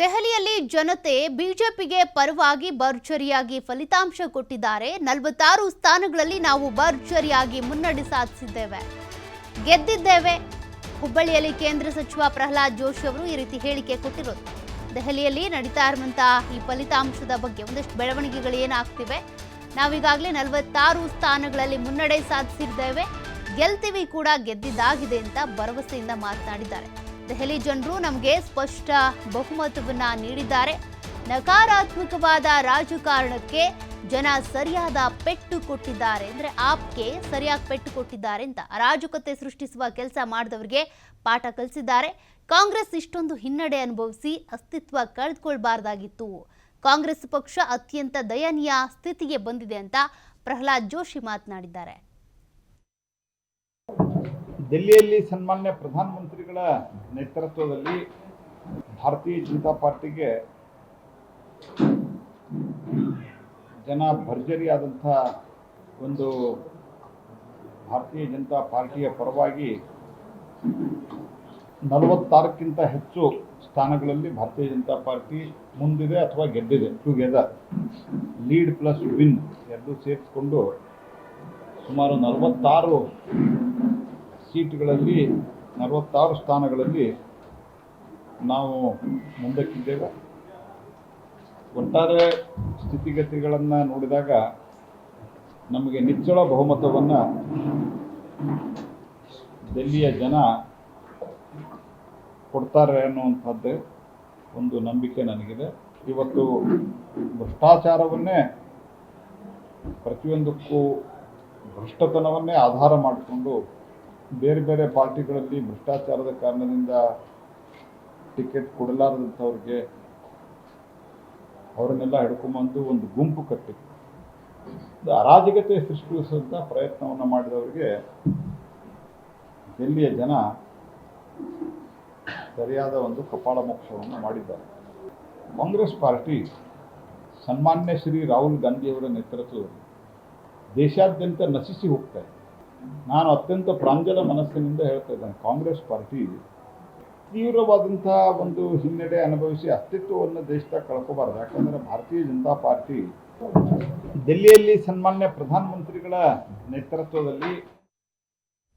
ದೆಹಲಿಯಲ್ಲಿ ಜನತೆ ಬಿಜೆಪಿಗೆ ಪರವಾಗಿ ಭರ್ಜರಿಯಾಗಿ ಫಲಿತಾಂಶ ಕೊಟ್ಟಿದ್ದಾರೆ. ನಲವತ್ತಾರು ಸ್ಥಾನಗಳಲ್ಲಿ ನಾವು ಭರ್ಜರಿಯಾಗಿ ಮುನ್ನಡೆ ಸಾಧಿಸಿದ್ದೇವೆ. ಗೆದ್ದಿದ್ದೇವೆ. ಹುಬ್ಬಳ್ಳಿಯಲ್ಲಿ ಕೇಂದ್ರ ಸಚಿವ ಪ್ರಹ್ಲಾದ್ ಜೋಶಿ ಅವರು ಈ ರೀತಿ ಹೇಳಿಕೆ ಕೊಟ್ಟಿರೋದು. ದೆಹಲಿಯಲ್ಲಿ ನಡೀತಾ ಇರುವಂತಹ ಈ ಫಲಿತಾಂಶದ ಬಗ್ಗೆ ಒಂದಷ್ಟು ಬೆಳವಣಿಗೆಗಳು ಏನಾಗ್ತಿವೆ? ನಾವೀಗಾಗಲೇ ನಲವತ್ತಾರು ಸ್ಥಾನಗಳಲ್ಲಿ ಮುನ್ನಡೆ ಸಾಧಿಸಿದ್ದೇವೆ. ಗೆಲ್ತೀವಿ ಕೂಡ, ಗೆದ್ದಿದ್ದಾಗಿದೆ ಅಂತ ಭರವಸೆಯಿಂದ ಮಾತನಾಡಿದ್ದಾರೆ. ದೆಹಲಿ ಜನರು ನಮಗೆ ಸ್ಪಷ್ಟ ಬಹುಮತವನ್ನ ನೀಡಿದ್ದಾರೆ. ನಕಾರಾತ್ಮಕವಾದ ರಾಜಕಾರಣಕ್ಕೆ ಜನ ಸರಿಯಾದ ಪೆಟ್ಟು ಕೊಟ್ಟಿದ್ದಾರೆ ಅಂದ್ರೆ ಆಪ್ಗೆ ಸರಿಯಾಗಿ ಪೆಟ್ಟು ಕೊಟ್ಟಿದ್ದಾರೆ ಅಂತ ಅರಾಜಕತೆ ಸೃಷ್ಟಿಸುವ ಕೆಲಸ ಮಾಡಿದವರಿಗೆ ಪಾಠ ಕಲಿಸಿದ್ದಾರೆ. ಕಾಂಗ್ರೆಸ್ ಇಷ್ಟೊಂದು ಹಿನ್ನಡೆ ಅನುಭವಿಸಿ ಅಸ್ತಿತ್ವ ಕಳೆದುಕೊಳ್ಬಾರ್ದಾಗಿತ್ತು. ಕಾಂಗ್ರೆಸ್ ಪಕ್ಷ ಅತ್ಯಂತ ದಯನೀಯ ಸ್ಥಿತಿಗೆ ಬಂದಿದೆ ಅಂತ ಪ್ರಹ್ಲಾದ್ ಜೋಶಿ ಮಾತನಾಡಿದ್ದಾರೆ. ದೆಹಲಿಯಲ್ಲಿ ಸನ್ಮಾನ್ಯ ಪ್ರಧಾನಮಂತ್ರಿಗಳ ನೇತೃತ್ವದಲ್ಲಿ ಭಾರತೀಯ ಜನತಾ ಪಾರ್ಟಿಗೆ ಜನ ಭರ್ಜರಿಯಾದಂಥ ಒಂದು ಭಾರತೀಯ ಜನತಾ ಪಾರ್ಟಿಯ ಪರವಾಗಿ ನಲವತ್ತಾರಕ್ಕಿಂತ ಹೆಚ್ಚು ಸ್ಥಾನಗಳಲ್ಲಿ ಭಾರತೀಯ ಜನತಾ ಪಾರ್ಟಿ ಮುಂದಿದೆ ಅಥವಾ ಗೆದ್ದಿದೆ ಟುಗೆದರ್ ಲೀಡ್ ಪ್ಲಸ್ ವಿನ್ ಎರಡು ಸೇರಿಸ್ಕೊಂಡು ಸುಮಾರು ನಲವತ್ತಾರು ಸೀಟ್ಗಳಲ್ಲಿ ನಲವತ್ತಾರು ಸ್ಥಾನಗಳಲ್ಲಿ ನಾವು ಮುಂದಕ್ಕಿದ್ದೇವೆ. ಒಟ್ಟಾರೆ ಸ್ಥಿತಿಗತಿಗಳನ್ನು ನೋಡಿದಾಗ ನಮಗೆ ನಿಚ್ಚಳ ಬಹುಮತವನ್ನು ದೆಲ್ಲಿಯ ಜನ ಕೊಡ್ತಾರೆ ಅನ್ನುವಂಥದ್ದೇ ಒಂದು ನಂಬಿಕೆ ನನಗಿದೆ. ಇವತ್ತು ಭ್ರಷ್ಟಾಚಾರವನ್ನೇ ಪ್ರತಿಯೊಂದಕ್ಕೂ ಭ್ರಷ್ಟತನವನ್ನೇ ಆಧಾರ ಮಾಡಿಕೊಂಡು ಬೇರೆ ಬೇರೆ ಪಾರ್ಟಿಗಳಲ್ಲಿ ಭ್ರಷ್ಟಾಚಾರದ ಕಾರಣದಿಂದ ಟಿಕೆಟ್ ಕೊಡಲಾರದಂಥವ್ರಿಗೆ ಅವರನ್ನೆಲ್ಲ ಹಿಡ್ಕೊಂಬಂದು ಒಂದು ಗುಂಪು ಕಟ್ಟಿ ಅರಾಜಕತೆ ಸೃಷ್ಟಿಸುವಂಥ ಪ್ರಯತ್ನವನ್ನು ಮಾಡಿದವರಿಗೆ ದೆಲ್ಲಿಯ ಜನ ಸರಿಯಾದ ಒಂದು ಕಪಾಳ ಮೋಕ್ಷವನ್ನು ಮಾಡಿದ್ದಾರೆ. ಕಾಂಗ್ರೆಸ್ ಪಾರ್ಟಿ ಸನ್ಮಾನ್ಯ ಶ್ರೀ ರಾಹುಲ್ ಗಾಂಧಿಯವರ ನೇತೃತ್ವದಲ್ಲಿ ದೇಶಾದ್ಯಂತ ನಶಿಸಿ ಹೋಗ್ತಾ ಇದೆ. ನಾನು ಅತ್ಯಂತ ಪ್ರಾಂಜಲ ಮನಸ್ಸಿನಿಂದ ಹೇಳ್ತಾ ಇದ್ದೇನೆ, ಕಾಂಗ್ರೆಸ್ ಪಾರ್ಟಿ ತೀವ್ರವಾದಂತಹ ಒಂದು ಹಿನ್ನಡೆ ಅನುಭವಿಸಿ ಅಸ್ತಿತ್ವವನ್ನು ದೇಶದಾಗ ಕಳ್ಕೋಬಾರ್ದು. ಯಾಕಂದರೆ ಭಾರತೀಯ ಜನತಾ ಪಾರ್ಟಿ ದೆಹಲಿಯಲ್ಲಿ ಸನ್ಮಾನ್ಯ ಪ್ರಧಾನಮಂತ್ರಿಗಳ ನೇತೃತ್ವದಲ್ಲಿ